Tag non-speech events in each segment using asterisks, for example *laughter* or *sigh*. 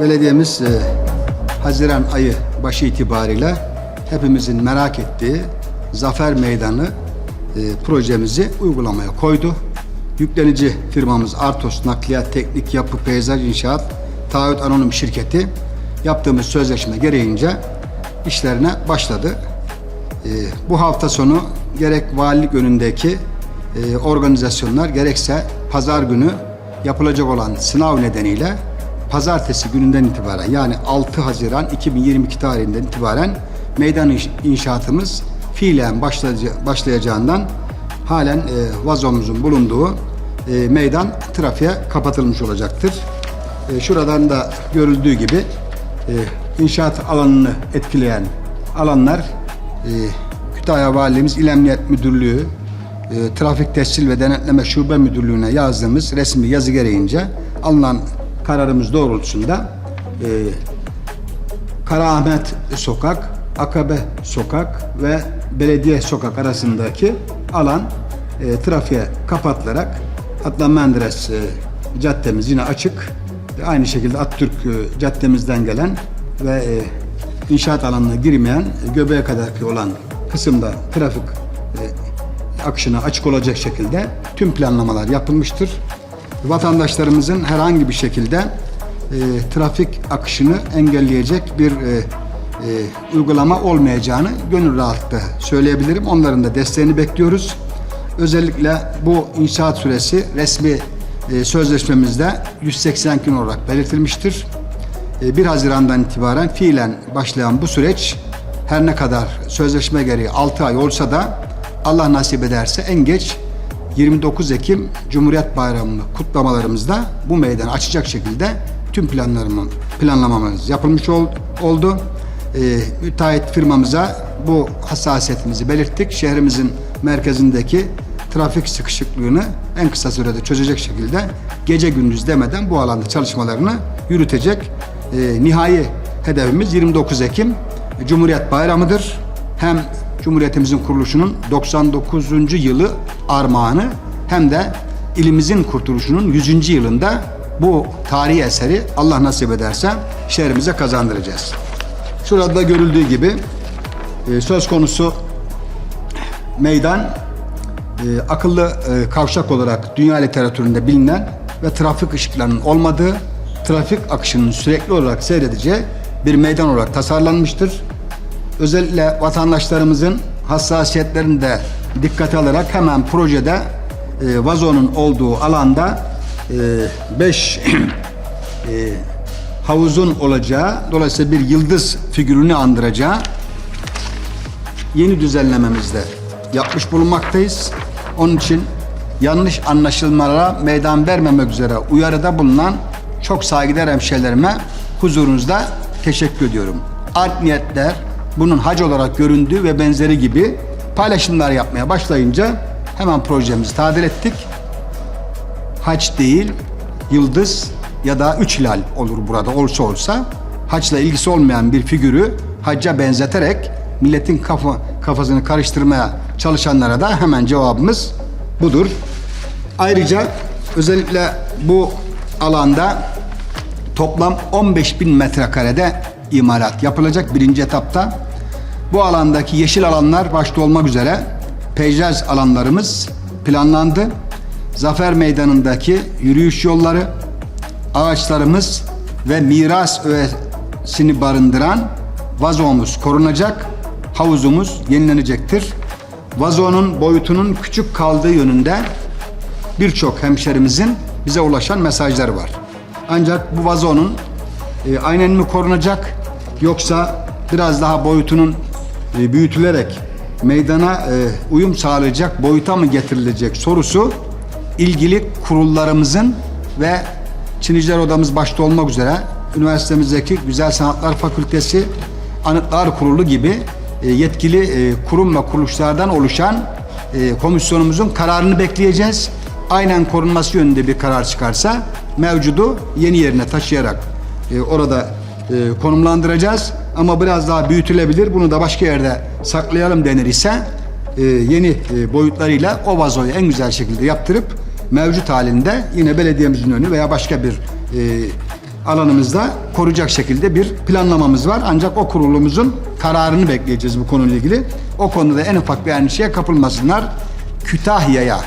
Belediyemiz e, Haziran ayı başı itibariyle hepimizin merak ettiği Zafer Meydanı e, projemizi uygulamaya koydu. Yüklenici firmamız Artos Nakliyat Teknik Yapı Peyzaj İnşaat Taahhüt Anonim Şirketi yaptığımız sözleşme gereğince işlerine başladı. E, bu hafta sonu gerek valilik önündeki e, organizasyonlar gerekse pazar günü yapılacak olan sınav nedeniyle pazartesi gününden itibaren yani 6 Haziran 2022 tarihinden itibaren meydan inş- inşaatımız fiilen başlayaca- başlayacağından halen e, vazomuzun bulunduğu e, meydan trafiğe kapatılmış olacaktır. E, şuradan da görüldüğü gibi e, inşaat alanını etkileyen alanlar e, Kütahya Valiliğimiz İl Emniyet Müdürlüğü e, Trafik Tescil ve Denetleme Şube Müdürlüğü'ne yazdığımız resmi yazı gereğince alınan kararımız doğrultusunda e, Karaahmet Sokak, Akabe Sokak ve Belediye Sokak arasındaki alan e, trafiğe kapatılarak Adnan Menderes e, caddemiz yine açık. Aynı şekilde Atatürk e, caddemizden gelen ve e, inşaat alanına girmeyen e, göbeğe kadarki olan kısımda trafik e, akışına açık olacak şekilde tüm planlamalar yapılmıştır. Vatandaşlarımızın herhangi bir şekilde e, trafik akışını engelleyecek bir e, e, uygulama olmayacağını gönül rahatlıkla söyleyebilirim. Onların da desteğini bekliyoruz. Özellikle bu inşaat süresi resmi e, sözleşmemizde 180 gün olarak belirtilmiştir. E, 1 Haziran'dan itibaren fiilen başlayan bu süreç her ne kadar sözleşme gereği 6 ay olsa da Allah nasip ederse en geç 29 Ekim Cumhuriyet Bayramı'nı kutlamalarımızda bu meydanı açacak şekilde tüm planlarımın planlamamız yapılmış ol- oldu. Ee, müteahhit firmamıza bu hassasiyetimizi belirttik. Şehrimizin merkezindeki trafik sıkışıklığını en kısa sürede çözecek şekilde gece gündüz demeden bu alanda çalışmalarını yürütecek. Ee, nihai hedefimiz 29 Ekim Cumhuriyet Bayramı'dır. Hem Cumhuriyetimizin kuruluşunun 99. yılı armağanı hem de ilimizin kurtuluşunun 100. yılında bu tarihi eseri Allah nasip ederse şehrimize kazandıracağız. Şurada görüldüğü gibi e, söz konusu meydan e, akıllı e, kavşak olarak dünya literatüründe bilinen ve trafik ışıklarının olmadığı, trafik akışının sürekli olarak seyredeceği bir meydan olarak tasarlanmıştır. Özellikle vatandaşlarımızın hassasiyetlerini de dikkate alarak hemen projede e, vazonun olduğu alanda 5 *clears throat* havuzun olacağı, dolayısıyla bir yıldız figürünü andıracağı yeni düzenlememizde yapmış bulunmaktayız. Onun için yanlış anlaşılmalara meydan vermemek üzere uyarıda bulunan çok saygıdeğer hemşehrilerime huzurunuzda teşekkür ediyorum. Art niyetler bunun hac olarak göründüğü ve benzeri gibi paylaşımlar yapmaya başlayınca hemen projemizi tadil ettik. Haç değil, yıldız ya da üç hilal olur burada olsa olsa. Haçla ilgisi olmayan bir figürü hacca benzeterek milletin kafa, kafasını karıştırmaya çalışanlara da hemen cevabımız budur. Ayrıca özellikle bu alanda toplam 15 bin metrekarede imalat yapılacak birinci etapta. Bu alandaki yeşil alanlar başta olmak üzere peyzaj alanlarımız planlandı. Zafer Meydanı'ndaki yürüyüş yolları, ağaçlarımız ve miras öğesini barındıran vazomuz korunacak, havuzumuz yenilenecektir. Vazonun boyutunun küçük kaldığı yönünde birçok hemşerimizin bize ulaşan mesajları var. Ancak bu vazonun e, aynen mi korunacak yoksa biraz daha boyutunun e, büyütülerek meydana e, uyum sağlayacak boyuta mı getirilecek sorusu ilgili kurullarımızın ve Çiniciler Odamız başta olmak üzere üniversitemizdeki Güzel Sanatlar Fakültesi, Anıtlar Kurulu gibi e, yetkili kurum ve kuruluşlardan oluşan komisyonumuzun kararını bekleyeceğiz. Aynen korunması yönünde bir karar çıkarsa mevcudu yeni yerine taşıyarak orada e, konumlandıracağız. Ama biraz daha büyütülebilir. Bunu da başka yerde saklayalım denir ise e, yeni e, boyutlarıyla o vazoyu en güzel şekilde yaptırıp mevcut halinde yine belediyemizin önü veya başka bir e, alanımızda koruyacak şekilde bir planlamamız var. Ancak o kurulumuzun kararını bekleyeceğiz bu konuyla ilgili. O konuda en ufak bir endişeye kapılmasınlar. Kütahya'ya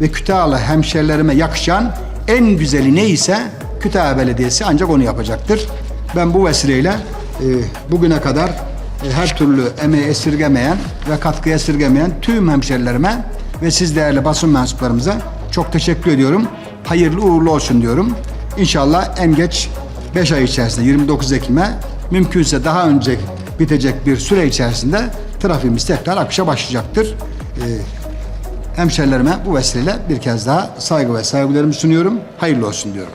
ve Kütahyalı hemşerilerime yakışan en güzeli neyse Kütahya Belediyesi ancak onu yapacaktır. Ben bu vesileyle e, bugüne kadar e, her türlü emeği esirgemeyen ve katkı esirgemeyen tüm hemşerilerime ve siz değerli basın mensuplarımıza çok teşekkür ediyorum. Hayırlı uğurlu olsun diyorum. İnşallah en geç 5 ay içerisinde 29 Ekim'e mümkünse daha önce bitecek bir süre içerisinde trafiğimiz tekrar akışa başlayacaktır. Ee, hemşerilerime bu vesileyle bir kez daha saygı ve saygılarımı sunuyorum. Hayırlı olsun diyorum.